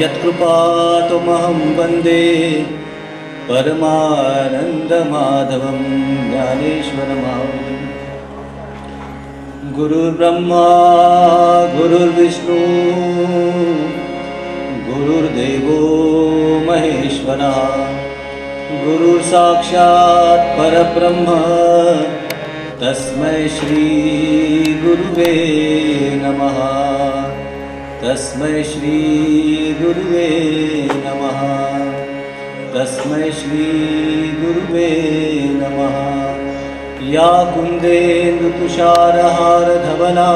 यत्कृपातुमहं वन्दे परमानन्दमाधवं ज्ञानेश्वरमाधवम् गुरुर्ब्रह्मा गुरुर्विष्णु गुरुर्देवो महेश्वरा गुरुर्साक्षात् परब्रह्म तस्मै श्रीगुरुवे नमः। तस्मै श्रीगुरुवे नमः। तस्मै श्रीगुरुवे नमः। या कुन्देन्दुतुषारहारधवला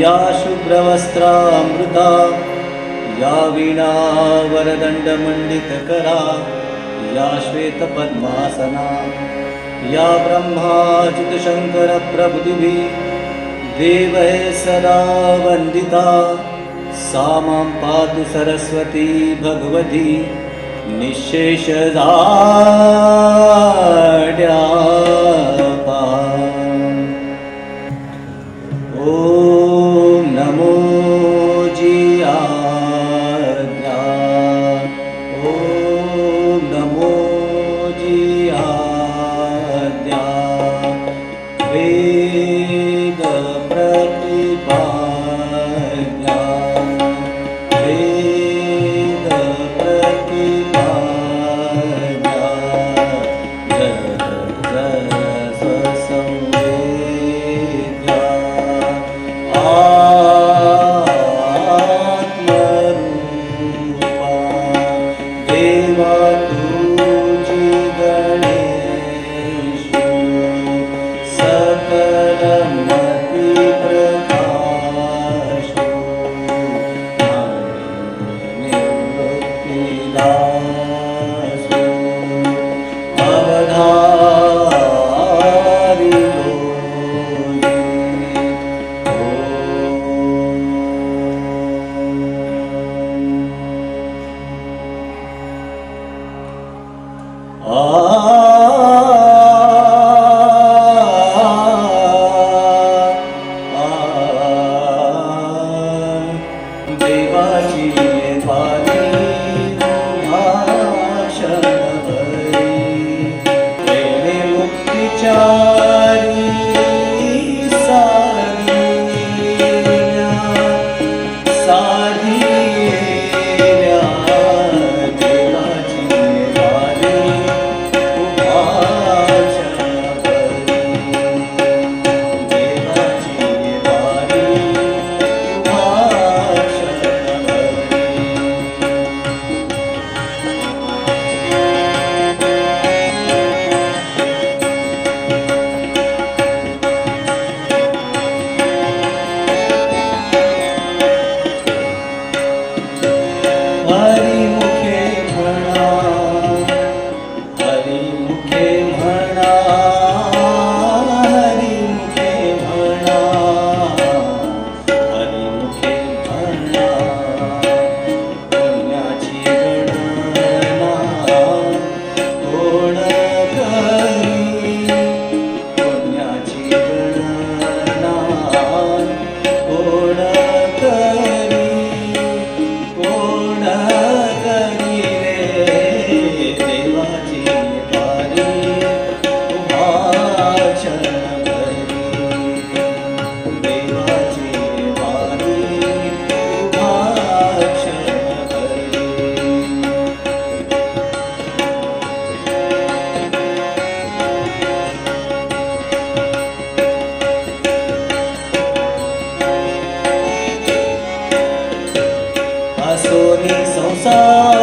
या शुभ्रवस्त्रामृता या वीणावरदण्डमण्डितकरा या श्वेतपद्मासना या ब्रह्माच्युतशङ्करप्रभुतिभिः देवैः सदा वन्दिता। सा मां पातु सरस्वती भगवती निःशेषदाड्यापा さ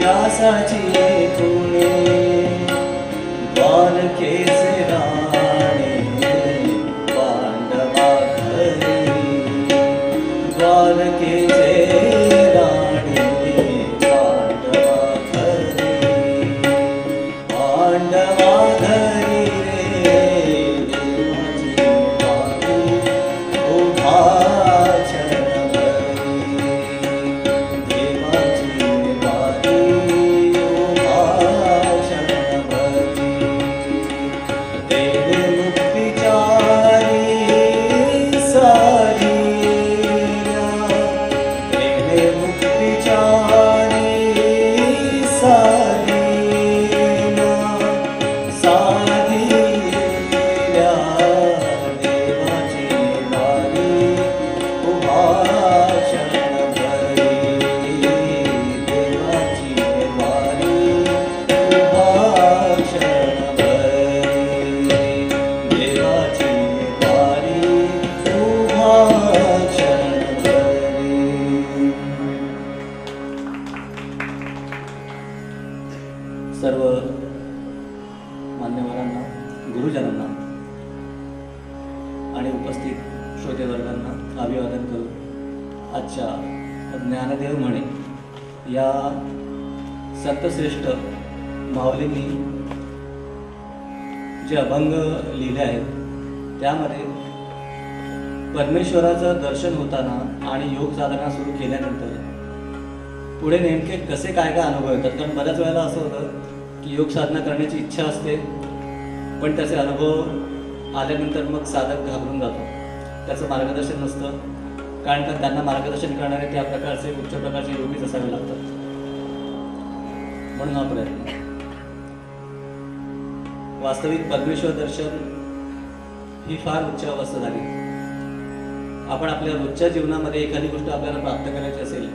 व्यासाची पुणे द्वारकेचे सर्व मान्यवरांना गुरुजनांना आणि उपस्थित श्रोतेवर्गांना अभिवादन करून आजच्या ज्ञानदेव म्हणे या संतश्रेष्ठ माऊलींनी जे अभंग लिहिले आहेत त्यामध्ये परमेश्वराचं दर्शन होताना आणि योग साधना सुरू केल्यानंतर पुढे नेमके कसे काय काय अनुभव येतात कारण बऱ्याच वेळेला असं होतं की योग साधना करण्याची इच्छा असते पण त्याचे अनुभव आल्यानंतर मग साधक घाबरून जातो. त्याचं मार्गदर्शन नसतं कारण का त्यांना मार्गदर्शन करणारे त्या प्रकारचे उच्च प्रकारचे योगीच असावे लागतात. म्हणून हा प्रयत्न. वास्तविक परमेश्वर दर्शन ही फार उच्च अवस्था झाली. आपण आपल्या रोजच्या जीवनामध्ये एखादी गोष्ट आपल्याला प्राप्त करायची असेल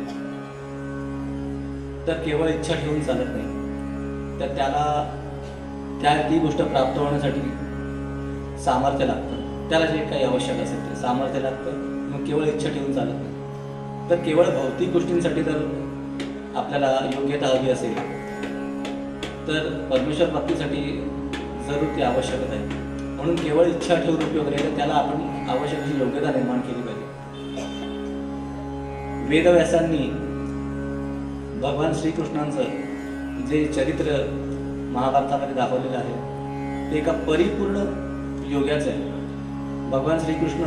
तर केवळ इच्छा ठेवून चालत नाही. तर त्याला त्या ती गोष्ट प्राप्त होण्यासाठी सामर्थ्य लागतं. त्याला जे काही आवश्यक असेल ते सामर्थ्य लागतं. मग केवळ इच्छा ठेवून चालत नाही. तर केवळ भौतिक गोष्टींसाठी जर आपल्याला योग्यता हवी असेल तर परमेश्वर प्राप्तीसाठी जरूर ती आवश्यकता आहे. म्हणून केवळ इच्छा ठेवून उपयोग नाही तर त्याला आपण आवश्यक अशी योग्यता निर्माण केली पाहिजे. वेदव्यासांनी भगवान श्रीकृष्णांचं जे चरित्र महाभारतामध्ये दाखवलेलं आहे ते एका परिपूर्ण योग्याचं आहे. भगवान श्रीकृष्ण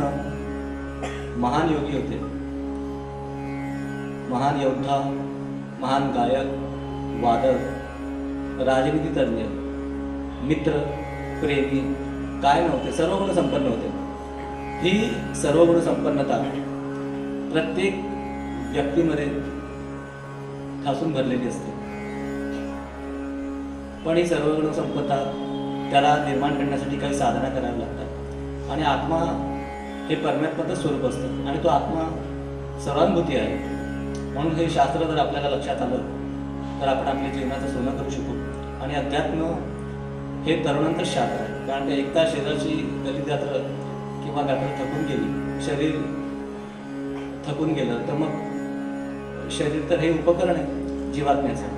महान योगी होते. महान योद्धा महान गायक वादक राजनीतीतज्ञ मित्र प्रेमी काय नव्हते सर्व गुण संपन्न होते. ही सर्व गुण संपन्नता प्रत्येक व्यक्तीमध्ये ठासून भरलेली असते. पण ही सर्व गुण संपतात त्याला निर्माण करण्यासाठी काही साधना करायला लागतात. आणि आत्मा हे परमात्माचं स्वरूप असतं. आणि तो आत्मा सर्वानुभूती आहे. म्हणून हे शास्त्र जर आपल्याला लक्षात आलं तर आपण आपल्या जीवनाचं सोनं करू शकू. आणि अध्यात्म हे तरुणांतर शास्त्र आहे. कारण ते एकदा शरीराची दलित किंवा गाठर थकून गेली शरीर थकून गेलं तर मग शरीर तर हे उपकरण आहे जीवात्म्याचं.